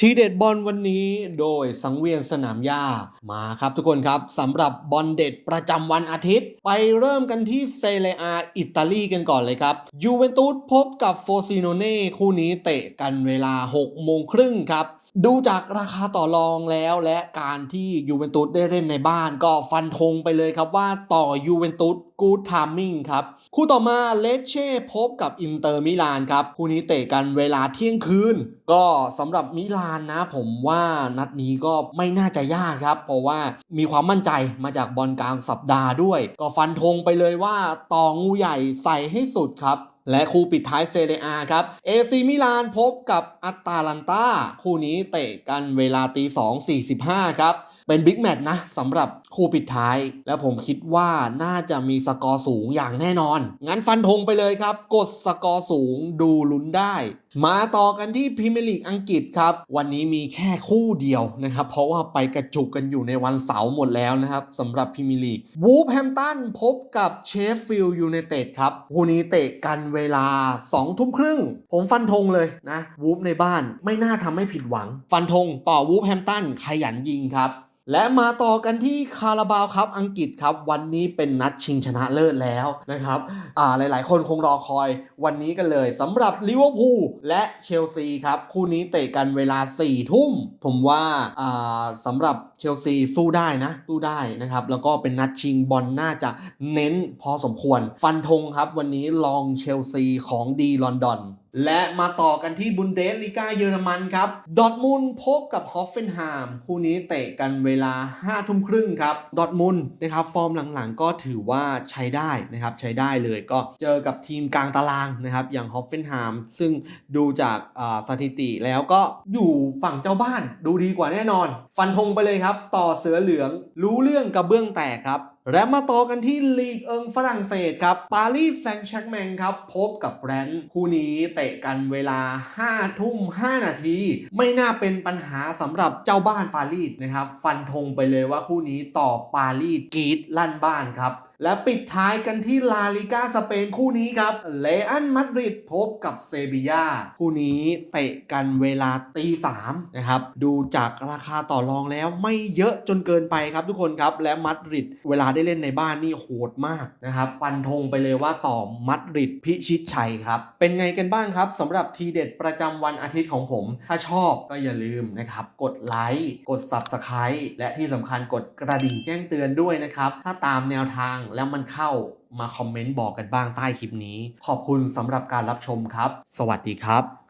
ทีเด็ดบอลวันนี้โดยสังเวียนสนามหญ้ามาครับทุกคนครับสำหรับบอลเด็ดประจำวันอาทิตย์ ไปเริ่มกันที่เซเรียอาอิตาลีกันก่อนเลยครับยูเวนตุสพบกับโฟซิโนเน่คู่นี้เตะกันเวลา 6 โมงครึ่งครับ ดูจากราคาต่อรองแล้วและการที่ยูเวนตุสได้เล่นในบ้านก็ฟันธงไปเลยครับว่าต่อยูเวนตุสกูดทามมิ่งครับ คู่ต่อมาเลเช่พบกับอินเตอร์มิลานครับ คู่นี้เตะกันเวลาเที่ยงคืน ก็สำหรับมิลานนะ ผมว่านัดนี้ก็ไม่น่าจะยากครับ เพราะว่ามีความมั่นใจมาจากบอลกลางสัปดาห์ด้วย ก็ฟันธงไปเลยว่าต่องูใหญ่ใส่ให้สุดครับและคู่ปิดท้ายเซเรียครับเอซีมิลานพบกับอัตตาลันตาคู่นี้เตะกันเวลาตีสองสี่สิบห้าครับ เป็นบิ๊กแมตช์นะสำหรับ คู่ปิดท้าย และผมคิดว่าน่าจะมีสกอร์สูงอย่างแน่นอน งั้นฟันธงไปเลยครับ กดสกอร์สูงดูลุ้นได้ มาต่อกันที่พรีเมียร์ลีกอังกฤษครับ วันนี้มีแค่คู่เดียวนะครับ เพราะว่าไปกระจุกกันอยู่ในวันเสาร์หมดแล้วนะครับสำหรับพรีเมียร์ลีกวูฟแฮมตันพบกับเชฟฟิลด์ยูไนเต็ดครับคู่นี้เตะกันเวลา2ทุ่มครึ่ง ผมฟันธงเลยนะวูฟในบ้านไม่น่าทำให้ผิดหวัง ฟันธงต่อวูฟแฮมตันขยันยิงครับและมาต่อกันที่คาราบาวครับอังกฤษครับ วันนี้เป็นนัดชิงชนะเลิศแล้วนะครับอ่าหลาย ๆ คนคงรอคอยวันนี้กันเลยสำหรับลิเวอร์พูลและเชลซีครับ คู่นี้เตะกันเวลา4ี่ทุ่ม ผมว่าอ่าสำหรับเชลซีสู้ได้นะ สู้ได้นะครับ แล้วก็เป็นนัดชิงบอลน่าจะเน้นพอสมควร ฟันธงครับ วันนี้ลองเชลซีของดีลอนดอน และมาต่อกันที่บุนเดสลีกาเยอรมันครับ ดอทมุนพบกับฮอฟเฟนไฮม์คู่นี้เตะกันเวลา5ทุ่มครึ่งครับ ดอทมุนนะครับฟอร์มหลังๆ ก็ถือว่าใช้ได้นะครับใช้ได้เลยก็เจอกับทีมกลางตารางนะครับอย่างฮอฟเฟนไฮม์ซึ่งดูจากสถิติแล้วก็อยู่ฝั่งเจ้าบ้านดูดีกว่าแน่นอน ฟันธงไปเลยครับ ต่อเสือเหลืองรู้เรื่องกระเบื้องแตกครับ และมาต่อกันที่ลีกเอิงฝรั่งเศสครับปารีสแซงต์แชร์แมงครับ พบกับแรนคู่นี้เตะกันเวลา 5 ทุ่ม 5 นาที ไม่น่าเป็นปัญหาสำหรับเจ้าบ้านปารีสนะครับ ฟันธงไปเลยว่าคู่นี้ต่อปารีสกีดลั่นบ้านครับและปิดท้ายกันที่ลาลิกาสเปนคู่นี้ครับเลอันมาดริดพบกับเซบียาคู่นี้เตะกันเวลาตีสามนะครับ ดูจากราคาต่อรองแล้วไม่เยอะจนเกินไปครับทุกคนครับ และมาดริดเวลาได้เล่นในบ้านนี่โหดมากนะครับ ปันธงไปเลยว่าต่อมาดริดพิชิตชัยครับ เป็นไงกันบ้างครับสำหรับทีเด็ดประจำวันอาทิตย์ของผม ถ้าชอบก็อย่าลืมนะครับกดไลค์กด Subscribe และที่สำคัญกดกระดิ่งแจ้งเตือนด้วยนะครับถ้าตามแนวทางแล้วมันเข้ามาคอมเมนต์บอกกันบ้างใต้คลิปนี้ ขอบคุณสำหรับการรับชมครับ สวัสดีครับ